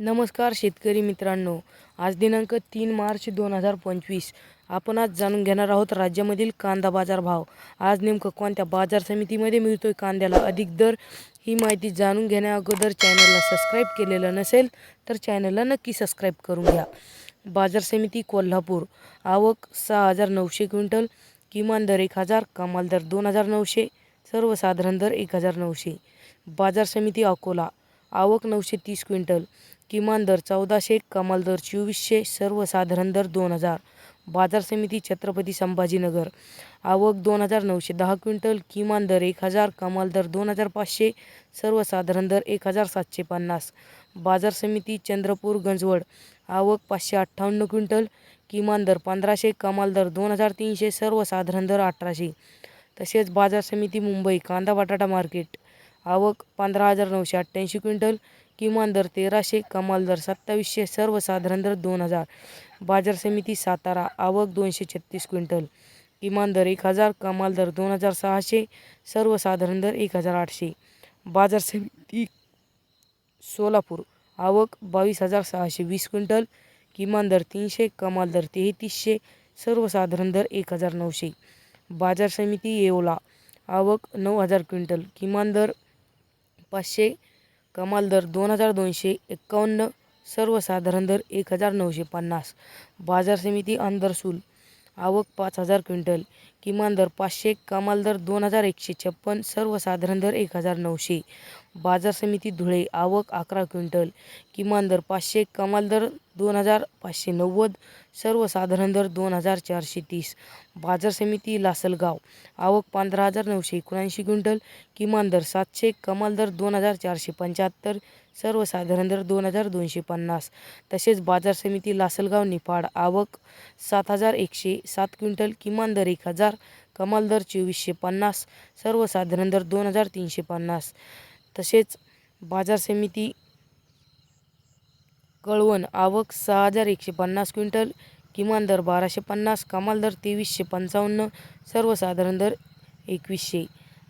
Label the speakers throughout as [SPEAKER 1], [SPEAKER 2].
[SPEAKER 1] नमस्कार शेतकरी मित्रांनो. आज दिनांक तीन मार्च दोन हजार पंचवीस. आपण आज जाणून घेणार आहोत राज्यामधील कांदा बाजार भाव. आज नेमकं कोणत्या बाजार समितीमध्ये मिळतोय कांद्याला अधिक दर ही माहिती जाणून घेण्याअगोदर चॅनलला सबस्क्राईब केलेलं नसेल तर चॅनलला नक्की सबस्क्राईब करून घ्या. बाजार समिती कोल्हापूर. आवक सहा हजार नऊशे क्विंटल किमान दर एक हजार कमाल दर दोन हजार नऊशे सर्वसाधारण दर एक हजार नऊशे. बाजार समिती अकोला. आवक नऊशे तीस क्विंटल किमान दर चौदाशे कमाल दर चोवीसशे सर्वसाधारण दर दोन हजार. बाजार समिती छत्रपती संभाजीनगर. आवक दोन हजार नऊशे दहा क्विंटल किमान दर एक हजार कमाल दर दोन हजार पाचशे सर्वसाधारण दर एक हजार सातशे पन्नास. बाजार समिती चंद्रपूर गंजवड. आवक पाचशे अठ्ठावन्न क्विंटल किमान दर पंधराशे कमाल दर दोन हजार तीनशे सर्वसाधारण दर अठराशे. तसेच बाजार समिती मुंबई कांदा बटाटा मार्केट. आवक पंधरा हजार नऊशे अठ्ठ्याऐंशी क्विंटल किमान दर तेराशे कमाल दर सत्तावीसशे सर्वसाधारण दर दोन हजार. बाजार समिती सातारा आवक दोनशे छत्तीस क्विंटल किमान दर एक हजार कमाल दर दोन हजार सहाशे सर्वसाधारण दर एक हजार आठशे. बाजार समिती सोलापूर आवक बावीस हजार सहाशे वीस क्विंटल किमान दर तीनशे कमाल दर तेहतीसशे सर्वसाधारण दर एक हजार नऊशे. बाजार समिती येवला आवक नऊ हजार क्विंटल किमान दर पाचशे कमाल दर दोन हजार दोनशे एक्कावन्न सर्वसाधारण दर एक हजार नऊशे पन्नास. बाजार समिती अंदरसूल आवक पाच हजार क्विंटल. किमान दर पाचशे कमाल दर दोन हजार एकशे छप्पन सर्वसाधारण दर एक हजार नऊशे. बाजार समिती धुळे आवक अकरा क्विंटल किमान दर पाचशे कमाल दर दोन हजार पाचशे नव्वद सर्वसाधारण दर दोन हजार चारशे तीस. बाजार समिती लासलगाव आवक पंधरा हजार नऊशे एकोणऐंशी क्विंटल किमान दर सातशे कमाल दर दोन हजार चारशे पंच्याहत्तर सर्वसाधारण दर दोन हजार दोनशे पन्नास. तसेच बाजार समिती लासलगाव निफाड आवक सात हजार एकशे सात क्विंटल किमान दर एक हजार कमाल दर चोवीसशे पन्नास सर्वसाधारण दर दोन हजार तीनशे पन्नास. तसेच बाजार समिती कळवण आवक सहा हजार एकशे पन्नास क्विंटल किमान दर बाराशे पन्नास कमाल दर तेवीसशे पंचावन्न सर्वसाधारण दर एकवीसशे.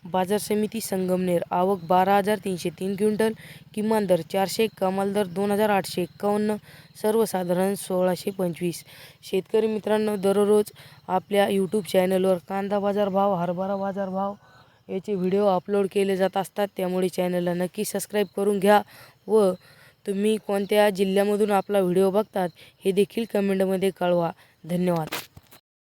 [SPEAKER 1] बाजार समिती संगमनेर आवक बारा हजार तीनशे तीन क्विंटल किमान दर चारशे कमाल दर दोन हजार आठशे एक्कावन्न सर्वसाधारण सोळाशे पंचवीस. शेतकरी मित्रांनो दररोज आपल्या यूट्यूब चॅनलवर कांदा बाजार भाव हरभरा बाजार भाव याचे व्हिडिओ अपलोड केले जात असतात. त्यामुळे चॅनलला नक्की सबस्क्राईब करून घ्या व तुम्ही कोणत्या जिल्ह्यामधून आपला व्हिडिओ बघतात हे देखील कमेंटमध्ये कळवा. धन्यवाद.